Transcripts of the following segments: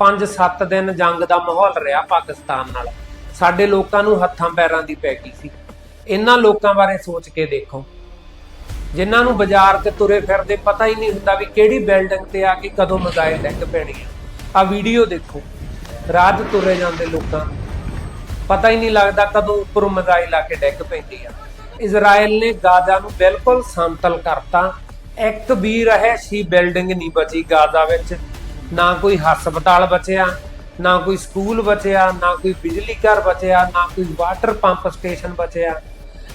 5-7 ਦਿਨ ਜੰਗ ਦਾ ਮਾਹੌਲ ਰਿਹਾ ਪਾਕਿਸਤਾਨ ਨਾਲ। ਸਾਡੇ ਲੋਕਾਂ ਨੂੰ ਹੱਥਾਂ ਪੈਰਾਂ ਦੀ ਪੈ ਗਈ ਸੀ। ਇਹਨਾਂ ਲੋਕਾਂ ਬਾਰੇ ਸੋਚ ਕੇ ਦੇਖੋ। ਜਿਨ੍ਹਾਂ ਨੂੰ ਬਾਜ਼ਾਰ ਤੇ ਤੁਰੇ ਫਿਰਦੇ ਪਤਾ ਹੀ ਨਹੀਂ ਹੁੰਦਾ ਵੀ ਕਿਹੜੀ ਬਿਲਡਿੰਗ ਤੇ ਆ ਕੇ ਕਦੋਂ ਮਜ਼ਾਇਲ ਡਿੱਗ ਪੈਣੀ ਆ ਆ ਵੀਡੀਓ ਦੇਖੋ। ਰਾਜ ਤੁਰੇ ਜਾਂਦੇ ਲੋਕਾਂ ਪਤਾ ਹੀ ਨਹੀਂ ਲੱਗਦਾ ਕਦੋਂ ਉੱਪਰੋਂ ਮਜ਼ਾਇਲ ਆ ਕੇ ਡਿੱਗ ਪੈਂਦੀ ਆ ਇਜ਼ਰਾਈਲ ਨੇ ਗਾਜ਼ਾ ਨੂੰ ਬਿਲਕੁਲ ਸਮਤਲ ਕਰਤਾ। ਇੱਕ ਵੀ ਰਹਿਸ਼ੀ ਬਿਲਡਿੰਗ ਨਹੀਂ ਬਚੀ ਗਾਜ਼ਾ ਵਿੱਚ। ਨਾ ਕੋਈ ਹਸਪਤਾਲ ਬਚਿਆ, ਨਾ ਕੋਈ ਸਕੂਲ ਬਚਿਆ, ਨਾ ਕੋਈ ਬਿਜਲੀ ਘਰ ਬਚਿਆ, ਨਾ ਕੋਈ ਵਾਟਰ ਪੰਪ ਸਟੇਸ਼ਨ ਬਚਿਆ।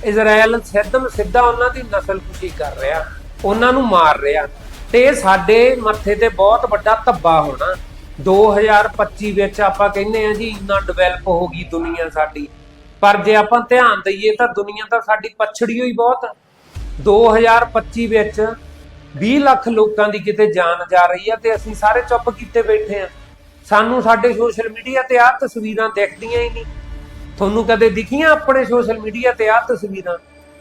ਇਜ਼ਰਾਈਲ ਸਿੱਧਮ ਸਿੱਧਾ ਉਹਨਾਂ ਦੀ ਨਸਲ ਨਸਲਕੁਸ਼ੀ ਕਰ ਰਿਹਾ, ਉਹਨਾਂ ਨੂੰ ਮਾਰ ਰਿਹਾ। ਤੇ ਸਾਡੇ ਮੱਥੇ ਤੇ ਬਹੁਤ ਵੱਡਾ ਧੱਬਾ ਹੋਣਾ। 2025 ਵਿੱਚ ਆਪਾਂ ਕਹਿੰਦੇ ਆ ਜੀ, ਇੰਨਾ ਡਿਵੈਲਪ ਹੋ ਗਈ ਦੁਨੀਆ ਸਾਡੀ। ਪਰ ਜੇ ਆਪਾਂ ਧਿਆਨ ਦਈਏ ਤਾਂ ਦੁਨੀਆ ਤਾਂ ਸਾਡੀ ਪਛੜੀ ਹੋਈ ਬਹੁਤ। ਆ। 2025 ਵਿੱਚ 20 ਲੱਖ ਲੋਕਾਂ ਦੀ ਕਿਤੇ ਜਾਨ ਜਾ ਰਹੀ ਆ ਤੇ ਅਸੀਂ ਸਾਰੇ ਚੁੱਪ ਕੀਤੇ ਬੈਠੇ ਆ। ਸਾਨੂੰ ਸਾਡੇ ਸੋਸ਼ਲ ਮੀਡੀਆ ਤੇ ਆਹ ਤਸਵੀਰਾਂ ਦਿਖਦੀਆਂ ਹੀ ਨਹੀਂ। ਤੁਹਾਨੂੰ ਕਦੇ ਦਿਖੀਆਂ ਆਪਣੇ ਸੋਸ਼ਲ ਮੀਡੀਆ ਤੇ ਆਹ ਤਸਵੀਰਾਂ?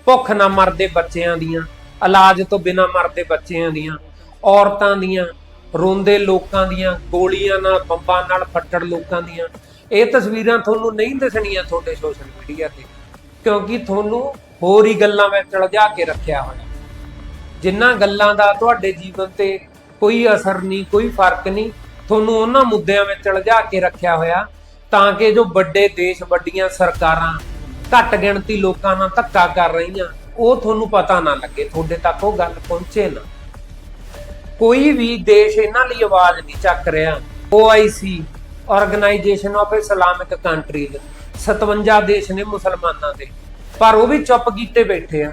ਭੁੱਖ ਨਾ ਮਰਦੇ ਬੱਚਿਆਂ ਦੀਆਂ, ਇਲਾਜ ਤੋਂ ਬਿਨਾ ਮਰਦੇ ਬੱਚਿਆਂ ਦੀਆਂ, ਔਰਤਾਂ ਦੀਆਂ, ਰੋਂਦੇ ਲੋਕਾਂ ਦੀਆਂ, ਗੋਲੀਆਂ ਨਾਲ, ਬੰਬਾਂ ਨਾਲ ਫੱਟੜ ਲੋਕਾਂ ਦੀਆਂ। ਇਹ ਤਸਵੀਰਾਂ ਤੁਹਾਨੂੰ ਨਹੀਂ ਦਿਸਣੀਆਂ ਤੁਹਾਡੇ ਸੋਸ਼ਲ ਮੀਡੀਆ ਤੇ, ਕਿਉਂਕਿ ਤੁਹਾਨੂੰ ਹੋਰ ਹੀ ਗੱਲਾਂ ਵਿੱਚ ਉਲਝਾ ਕੇ ਰੱਖਿਆ ਹੋਇਆ। ਜਿਨ੍ਹਾਂ ਗੱਲਾਂ ਦਾ ਤੁਹਾਡੇ ਜੀਵਨ ਤੇ ਕੋਈ ਅਸਰ ਨਹੀਂ, ਕੋਈ ਫ਼ਰਕ ਨਹੀਂ, ਤੁਹਾਨੂੰ ਉਹਨਾਂ ਮੁੱਦਿਆਂ ਵਿੱਚ ਉਲਝਾ ਕੇ ਰੱਖਿਆ ਹੋਇਆ, ਤਾਂ ਕਿ ਜੋ ਵੱਡੇ ਦੇਸ਼, ਵੱਡੀਆਂ ਸਰਕਾਰਾਂ, ਘੱਟ ਗਿਣਤੀ ਲੋਕਾਂ ਨਾਲ ਧੱਕਾ ਕਰ ਰਹੀਆਂ, ਉਹ ਤੁਹਾਨੂੰ ਪਤਾ ਨਾ ਲੱਗੇ, ਤੁਹਾਡੇ ਤੱਕ ਉਹ ਗੱਲ ਪਹੁੰਚੇ ਨਾ। ਕੋਈ ਵੀ ਦੇਸ਼ ਇਹਨਾਂ ਲਈ ਆਵਾਜ਼ ਨਹੀਂ ਚੱਕ ਰਿਹਾ। OIC organisation of Islamic countries 57 ਦੇਸ਼ ਨੇ ਮੁਸਲਮਾਨਾਂ ਦੇ, ਪਰ ਉਹ ਵੀ ਚੁੱਪ ਕੀਤੇ ਬੈਠੇ ਆ।